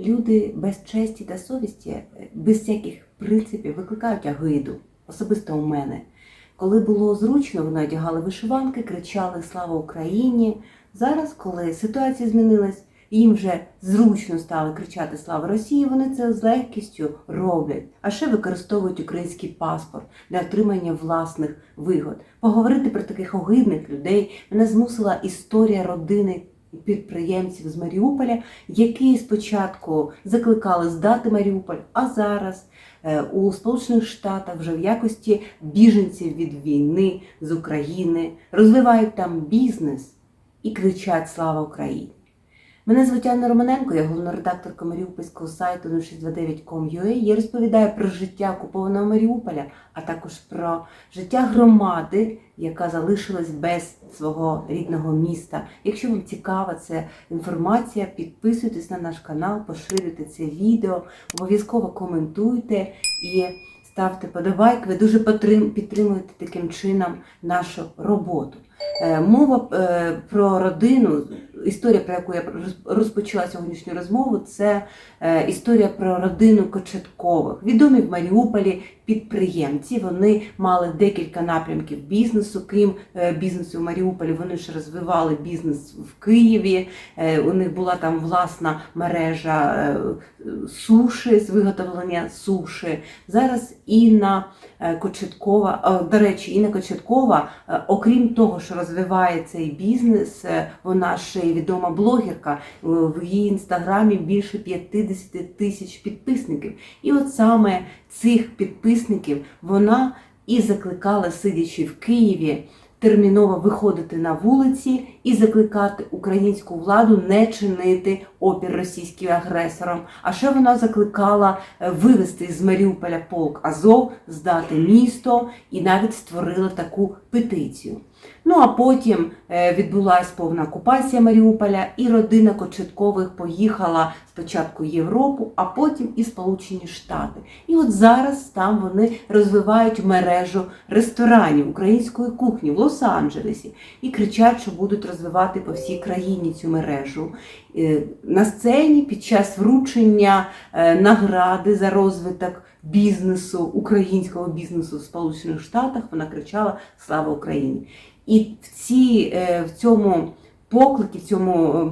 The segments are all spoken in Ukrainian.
люди без честі та совісті, е, без всяких принципів викликають агиду, особисто у мене. Коли було зручно, вони одягали вишиванки, кричали Слава Україні. Зараз, коли ситуація змінилась, їм вже зручно стало кричати Слава Росії, вони це з легкістю роблять, а ще використовують український паспорт для отримання власних вигод. Поговорити про таких огидних людей мене змусила історія родини підприємців з Маріуполя, які спочатку закликали здати Маріуполь, а зараз е, у Сполучених Штатах вже в якості біженців від війни з України розвивають там бізнес і кричать Слава Україні! Мене звуть Анна Романенко, я головна редакторка маріупольського сайту 069.com.ua. Я розповідаю про життя окупованого Маріуполя, а також про життя громади, яка залишилась без свого рідного міста. Якщо вам цікава ця інформація, підписуйтесь на наш канал, поширюйте це відео, обов'язково коментуйте і ставте подобайки. Ви дуже підтримуєте таким чином нашу роботу. Е, Мова е, про родину, історія, про яку я роз- розпочала сьогоднішню розмову, це е, історія про родину Кочеткових. Відомі в Маріуполі підприємці. Вони мали декілька напрямків бізнесу. Крім е, бізнесу в Маріуполі, вони ж розвивали бізнес в Києві. Е, У них була там власна мережа е, суші з виготовлення суші. Зараз Інна Кочеткова, до речі, Інна Кочеткова, окрім того, що розвиває цей бізнес, вона ще й відома блогерка. В її інстаграмі більше 50 тисяч підписників. І от саме цих підписників вона і закликала, сидячи в Києві, терміново виходити на вулиці і закликати українську владу не чинити опір російським агресорам. А ще вона закликала е, вивести з Маріуполя полк Азов, здати місто і навіть створила таку петицію. Ну а потім е, відбулася повна окупація Маріуполя, і родина Кочеткових поїхала спочатку в Європу, а потім і Сполучені Штати. І от зараз там вони розвивають мережу ресторанів української кухні в Лос-Анджелесі і кричать, що будуть розвивати по всій країні цю мережу. Е, На сцені під час вручення е, награди за розвиток бізнесу, українського бізнесу в Сполучених Штатах вона кричала Слава Україні! І в, ці, е, в цьому покликі, в цьому е,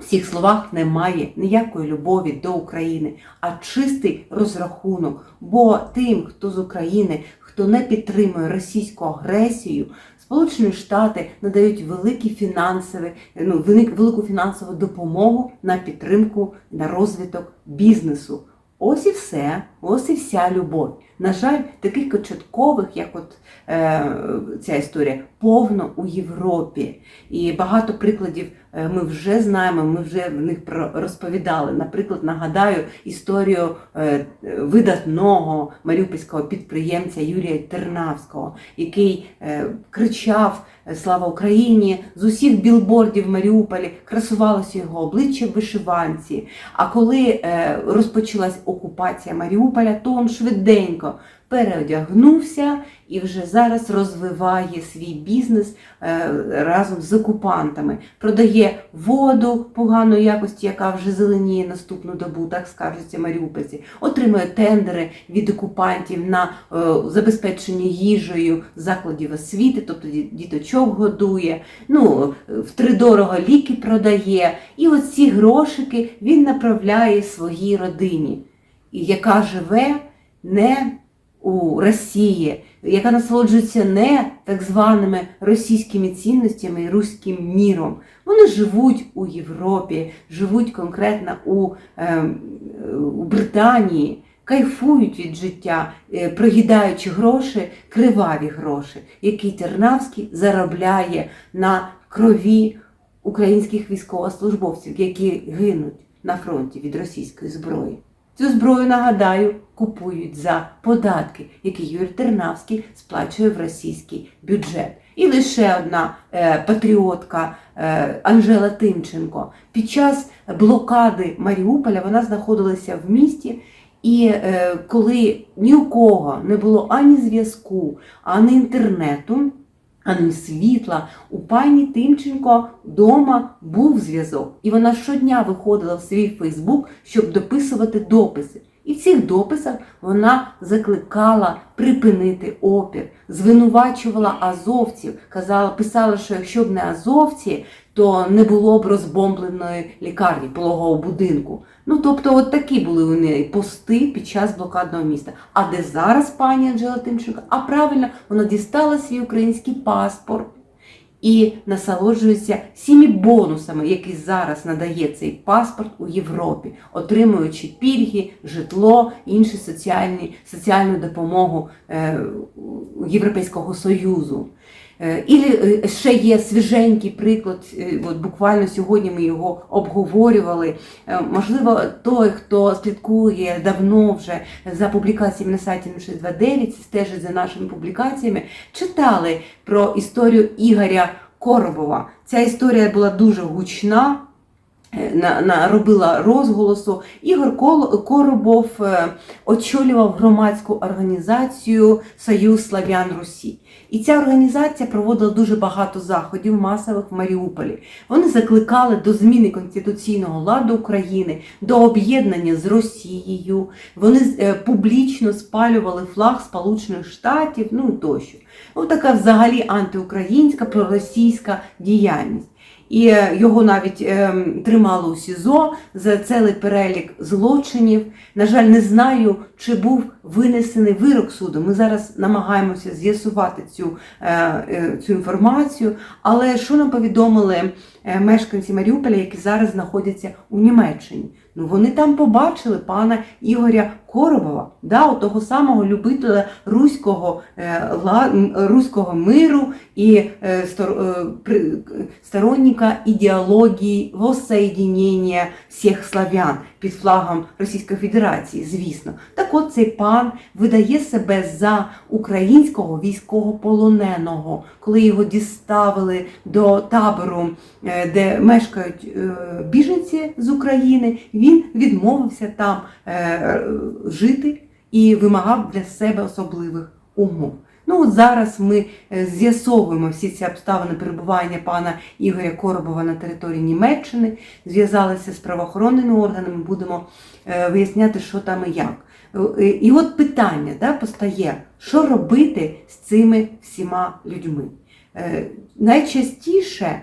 в цих словах немає ніякої любові до України, а чистий розрахунок. Бо тим, хто з України, хто не підтримує російську агресію, Сполучені Штати надають великі фінансові, ну, велик- велику фінансову допомогу на підтримку, на розвиток бізнесу. Ось і все, ось і вся любов. На жаль, таких початкових, як от е, ця історія, повно у Європі. І багато прикладів е, ми вже знаємо, ми вже в них розповідали. Наприклад, нагадаю історію е, видатного маріупольського підприємця Юрія Тернавського, який е, кричав Слава Україні! З усіх білбордів в Маріуполі красувалося його обличчя в вишиванці. А коли розпочалась окупація Маріуполя, то він швиденько переодягнувся і вже зараз розвиває свій бізнес е, разом з окупантами. Продає воду поганої якості, яка вже зеленіє наступну добу, так скаржаться маріупольці. Отримує тендери від окупантів на е, забезпечення їжею закладів освіти, тобто діточок годує. Ну, е, втридорого ліки продає. І оці грошики він направляє своїй родині, яка живе не у Росії, яка насолоджується не так званими російськими цінностями і руським міром. Вони живуть у Європі, живуть конкретно у, е, у Британії, кайфують від життя, е, проїдаючи гроші, криваві гроші, які Тернавський заробляє на крові українських військовослужбовців, які гинуть на фронті від російської зброї. Цю зброю, нагадаю, купують за податки, які Юрій Тернавський сплачує в російський бюджет. І лише одна е, патріотка е, Анжела Тимченко під час блокади Маріуполя вона знаходилася в місті. І е, коли ні у кого не було ані зв'язку, ані інтернету, ані світла. У пані Тимченко вдома був зв'язок, і вона щодня виходила в свій Фейсбук, щоб дописувати дописи. І в цих дописах вона закликала припинити опір, звинувачувала азовців, казала, писала, що якщо б не азовці, то не було б розбомбленої лікарні пологового будинку. Ну тобто, от такі були у неї пости під час блокадного міста. А де зараз пані Анжела Тимченко? А правильно, вона дістала свій український паспорт і насолоджуються всіми бонусами, які зараз надає цей паспорт у Європі, отримуючи пільги, житло, соціальні, соціальну допомогу е, Європейського Союзу. Е, І е, ще є свіженький приклад, е, от буквально сьогодні ми його обговорювали. Можливо, той, хто слідкує давно вже за публікаціями на сайті 0629, стежить за нашими публікаціями, читали про історію Ігоря Коробова. Ця історія була дуже гучна. Наробила розголосу. Ігор Коробов е, очолював громадську організацію Союз Славян Русі. І ця організація проводила дуже багато заходів масових в Маріуполі. Вони закликали до зміни конституційного ладу України, до об'єднання з Росією. Вони е, публічно спалювали флаг Сполучених Штатів, ну тощо. Ну, така взагалі антиукраїнська, проросійська діяльність. І е, його навіть ем, тримали у СІЗО за цілий перелік злочинів. На жаль, не знаю, чи був винесений вирок суду. Ми зараз намагаємося з'ясувати цю, е, е, цю інформацію. Але що нам повідомили мешканці Маріуполя, які зараз знаходяться у Німеччині? Ну вони там побачили пана Ігоря Коробова, да, того самого любителя руського, е, руського миру і е, е, сторонника ідеології воссоєдінення всіх славян під флагом Російської Федерації, звісно. Так от цей пан видає себе за українського військовополоненого, коли його діставили до табору, е, де мешкають е, біженці з України, він відмовився там е, жити і вимагав для себе особливих умов. Ну от зараз ми е, з'ясовуємо всі ці обставини перебування пана Ігоря Коробова на території Німеччини, зв'язалися з правоохоронними органами, будемо е, виясняти, що там і як. Е, І от питання да, постає, що робити з цими всіма людьми. Найчастіше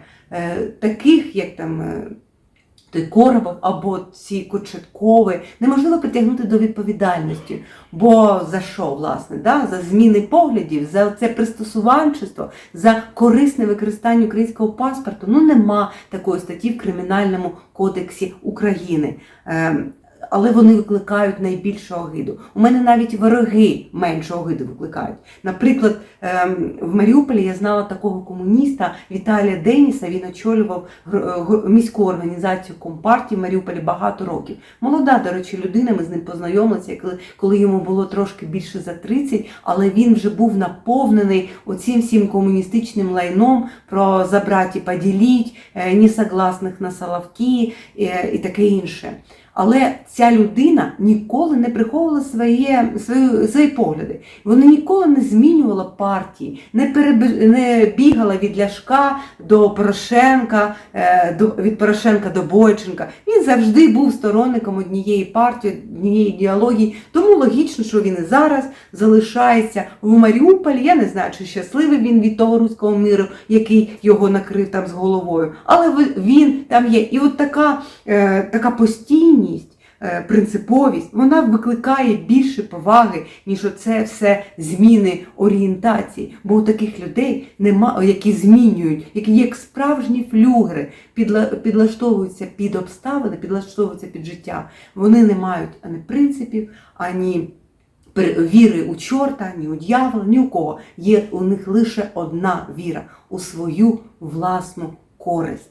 таких, як там той Коробов або ці Кочеткови, неможливо притягнути до відповідальності. Бо за що, власне? Да? За зміни поглядів, за це пристосуванчество, за корисне використання українського паспорту. Ну нема такої статті в Кримінальному кодексі України. Але вони викликають найбільшу огиду. У мене навіть вороги меншу огиду викликають. Наприклад, ем, в Маріуполі я знала такого комуніста Віталія Деніса. Він очолював гр- міську організацію Компартії в Маріуполі багато років. Молода, до речі, людина. Ми з ним познайомилися, коли, йому було трошки більше за 30, але він вже був наповнений оцим всім комуністичним лайном про забрать і поділіть, е, несогласних на Соловки е, і таке інше. Але ця людина ніколи не приховувала своє, свої, свої погляди. Вона ніколи не змінювала партії, не, переби- не бігала від Ляшка до Порошенка, е, до, від Порошенка до Бойченка. Він завжди був сторонником однієї партії, однієї ідеології. Тому логічно, що він і зараз залишається в Маріуполі. Я не знаю, чи щасливий він від того руського миру, який його накрив там з головою. Але він там є. І от така, е, така постійність. Е, Принциповість, вона викликає більше поваги, ніж оце все зміни орієнтації. Бо у таких людей нема, які змінюють, які як справжні флюгери, підла- підлаштовуються під обставини, підлаштовуються під життя. Вони не мають ані принципів, ані віри у чорта, ні у дьявола, ні у кого. Є у них лише одна віра у свою власну користь.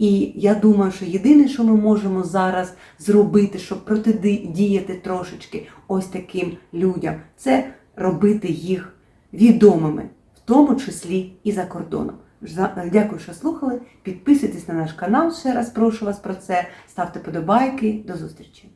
І я думаю, що єдине, що ми можемо зараз зробити, щоб протидіяти трошечки ось таким людям, це робити їх відомими, в тому числі і за кордоном. Дякую, що слухали. Підписуйтесь на наш канал. Ще раз прошу вас про це. Ставте подобайки. До зустрічі.